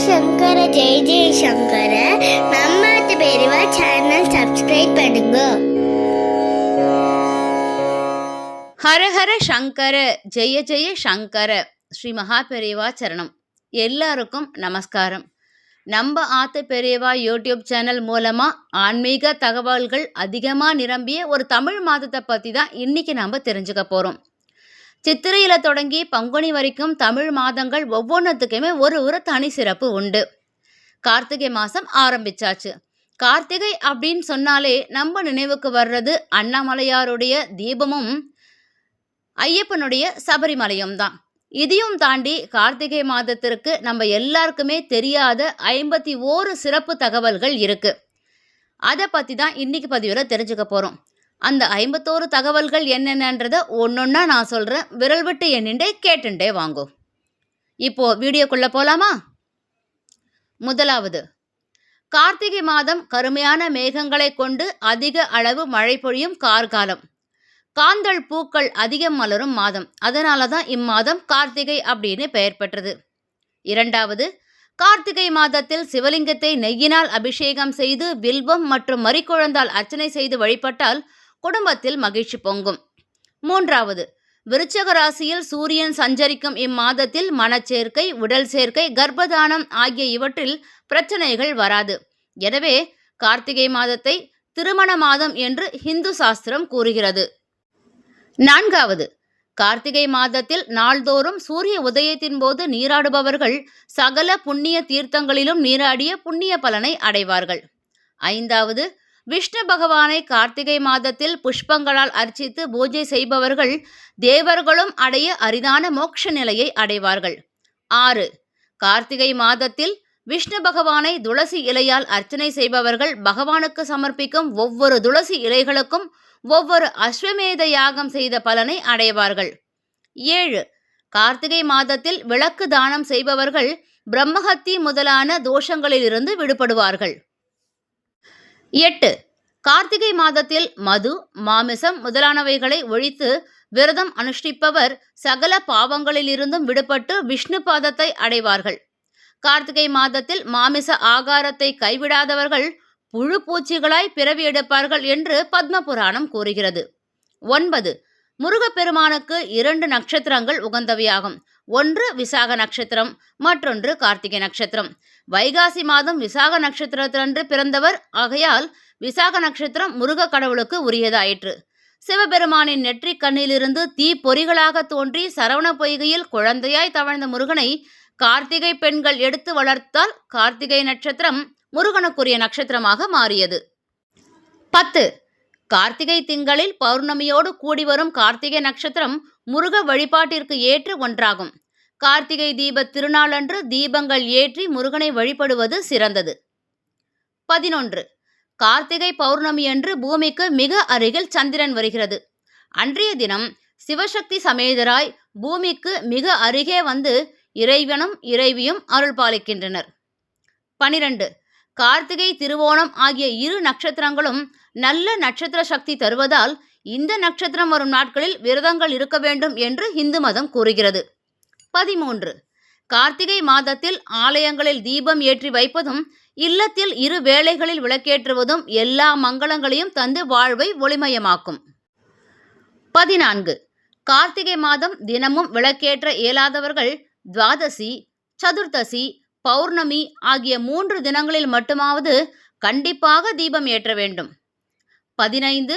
சங்கர ஜெய ஜெய சங்கர நம்ம பெரியவா channel subscribe பண்ணுங்க ஹரஹர சங்கர ஜெய ஜெய சங்கர ஸ்ரீ மகாபெரியவா சரணம் எல்லாருக்கும் நமஸ்காரம் நம்ம ஆத்த பெரியவா யூடியூப் சேனல் மூலமாக ஆன்மீக தகவல்கள் அதிகமாக நிரம்பிய ஒரு தமிழ் மாதத்தை பற்றி தான் இன்றைக்கி நாம் தெரிஞ்சுக்க போகிறோம் சித்திரையில் தொடங்கி பங்குனி வரைக்கும் தமிழ் மாதங்கள் ஒவ்வொன்றுத்துக்குமே ஒரு ஒரு தனி சிறப்பு உண்டு. கார்த்திகை மாதம் ஆரம்பிச்சாச்சு. கார்த்திகை அப்படின்னு சொன்னாலே நம்ம நினைவுக்கு வர்றது அண்ணாமலையாருடைய தீபமும் ஐயப்பனுடைய சபரிமலையும் தான். இதையும் தாண்டி கார்த்திகை மாதத்திற்கு நம்ம எல்லாருக்குமே தெரியாத ஐம்பத்தி ஓரு சிறப்பு தகவல்கள் இருக்கு. அதை பற்றி தான் இன்னைக்கு பதிவில் தெரிஞ்சுக்க போகிறோம் அந்த ஐம்பத்தோரு தகவல்கள் என்னென்னன்றதை ஒன்றொன்னா நான் சொல்கிறேன் விரல் விட்டு எண்ணிண்டே கேட்டுண்டே வாங்கோ. இப்போ வீடியோக்குள்ளே போகலாமா முதலாவது கார்த்திகை மாதம் கருமையான மேகங்களை கொண்டு அதிக அளவு மழை பொழியும் கார்காலம். காந்தள் பூக்கள் அதிகம் மலரும் மாதம். அதனால தான் இம்மாதம் கார்த்திகை அப்படின்னு பெயர் பெற்றது. இரண்டாவது கார்த்திகை மாதத்தில் சிவலிங்கத்தை நெய்யினால் அபிஷேகம் செய்து வில்வம் மற்றும் மறிக்குழந்தால் அர்ச்சனை செய்து வழிபட்டால் குடும்பத்தில் மகிழ்ச்சி பொங்கும். மூன்றாவது விருச்சக ராசியில் சூரியன் சஞ்சரிக்கும் இம்மாதத்தில் மனச்சேர்க்கை உடல் சேர்க்கை கர்ப்பதானம் ஆகிய இவற்றில் பிரச்சனைகள் வராது. எனவே கார்த்திகை மாதத்தை திருமண மாதம் என்று ஹிந்து சாஸ்திரம் கூறுகிறது. நான்காவது கார்த்திகை மாதத்தில் நாள்தோறும் சூரிய உதயத்தின் போது நீராடுபவர்கள் சகல புண்ணிய தீர்த்தங்களிலும் நீராடிய புண்ணிய பலனை அடைவார்கள். ஐந்தாவது விஷ்ணு பகவானை கார்த்திகை மாதத்தில் புஷ்பங்களால் அர்ச்சித்து பூஜை செய்பவர்கள் தேவர்களும் அடைய அரிதான மோட்ச நிலையை அடைவார்கள். ஆறு. கார்த்திகை மாதத்தில் விஷ்ணு பகவானை துளசி இலையால் அர்ச்சனை செய்பவர்கள் பகவானுக்கு சமர்ப்பிக்கும் ஒவ்வொரு துளசி இலைகளுக்கும் ஒவ்வொரு அஸ்வமேத யாகம் செய்த பலனை அடைவார்கள். ஏழு. கார்த்திகை மாதத்தில் விளக்கு தானம் செய்பவர்கள் பிரம்மஹத்தி முதலான தோஷங்களிலிருந்து விடுபடுவார்கள். எட்டு. கார்த்திகை மாதத்தில் மது மாமிசம் முதலானவைகளை ஒழித்து விரதம் அனுஷ்டிப்பவர் சகல பாவங்களிலிருந்தும் விடுபட்டு விஷ்ணு பாதத்தை அடைவார்கள். கார்த்திகை மாதத்தில் மாமிச ஆகாரத்தை கைவிடாதவர்கள் புழு பூச்சிகளாய் பிறவி எடுப்பார்கள் என்று பத்ம புராணம் கூறுகிறது. ஒன்பது. முருகப்பெருமானுக்கு இரண்டு நட்சத்திரங்கள் உகந்தவையாகும். ஒன்று விசாக நட்சத்திரம் மற்றொன்று கார்த்திகை நட்சத்திரம். வைகாசி மாதம் விசாக நட்சத்திரத்திலன்று பிறந்தவர். ஆகையால் விசாக நட்சத்திரம் முருக கடவுளுக்கு உரியதாயிற்று. சிவபெருமானின் நெற்றிக் கண்ணிலிருந்து தீ பொறிகளாக தோன்றி சரவண பொய்கையில் குழந்தையாய் தவழ்ந்த முருகனை கார்த்திகை பெண்கள் எடுத்து வளர்த்தால் கார்த்திகை நட்சத்திரம் முருகனுக்குரிய நட்சத்திரமாக மாறியது. பத்து கார்த்திகை திங்களில் பௌர்ணமியோடு கூடி வரும் கார்த்திகை நட்சத்திரம் முருக வழிபாட்டிற்கு ஏற்ற ஒன்றாகும். கார்த்திகை தீப திருநாளன்று தீபங்கள் ஏற்றி முருகனை வழிபடுவது சிறந்தது. பதினொன்று. கார்த்திகை பௌர்ணமி அன்று பூமிக்கு மிக அருகில் சந்திரன் வருகிறது. அன்றைய தினம் சிவசக்தி சமேதராய் பூமிக்கு மிக அருகே வந்து இறைவனும் இறைவியும் அருள் பாலிக்கின்றனர் பனிரெண்டு. கார்த்திகை திருவோணம் ஆகிய இரு நட்சத்திரங்களும் நல்ல நட்சத்திர சக்தி தருவதால் இந்த நட்சத்திரம் வரும் நாட்களில் விரதங்கள் இருக்க வேண்டும் என்று இந்து மதம் கூறுகிறது. பதிமூன்று. கார்த்திகை மாதத்தில் ஆலயங்களில் தீபம் ஏற்றி வைப்பதும் இல்லத்தில் இரு வேளைகளில் விளக்கேற்றுவதும் எல்லா மங்களங்களையும் தந்து வாழ்வை ஒளிமயமாக்கும். பதினான்கு. கார்த்திகை மாதம் தினமும் விளக்கேற்ற இயலாதவர்கள் துவாதசி சதுர்த்தசி பௌர்ணமி ஆகிய மூன்று தினங்களில் மட்டுமாவது கண்டிப்பாக தீபம் ஏற்ற வேண்டும். பதினைந்து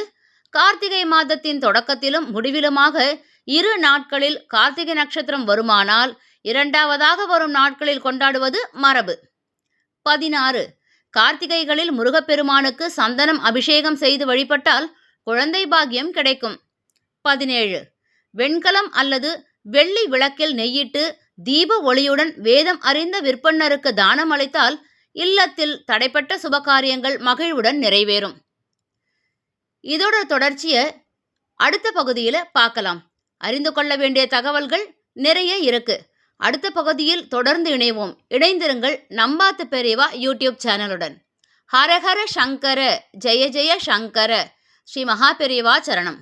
கார்த்திகை மாதத்தின் தொடக்கத்திலும் முடிவிலுமாக இரு நாட்களில் கார்த்திகை நட்சத்திரம் வருமானால் இரண்டாவதாக வரும் நாட்களில் கொண்டாடுவது மரபு. பதினாறு கார்த்திகைகளில் முருகப்பெருமானுக்கு சந்தனம் அபிஷேகம் செய்து வழிபட்டால் குழந்தை பாக்கியம் கிடைக்கும். பதினேழு வெண்கலம் அல்லது வெள்ளி விளக்கில் நெய்யிட்டு தீப ஒளியுடன் வேதம் அறிந்த விற்பன்னருக்கு தானம் அளித்தால் இல்லத்தில் தடைப்பட்ட சுபகாரியங்கள் மகிழ்வுடன் நிறைவேறும். இதோட தொடர்ச்சியை அடுத்த பகுதியில் பார்க்கலாம். அறிந்து கொள்ள வேண்டிய தகவல்கள் நிறைய இருக்கு. அடுத்த பகுதியில் தொடர்ந்து இணைவோம். இணைந்திருங்கள் நம்பாத்து பெரியவா யூடியூப் சேனலுடன். ஹரஹர சங்கர ஜெய ஜெய சங்கர. ஸ்ரீ மகா பெரியவா சரணம்.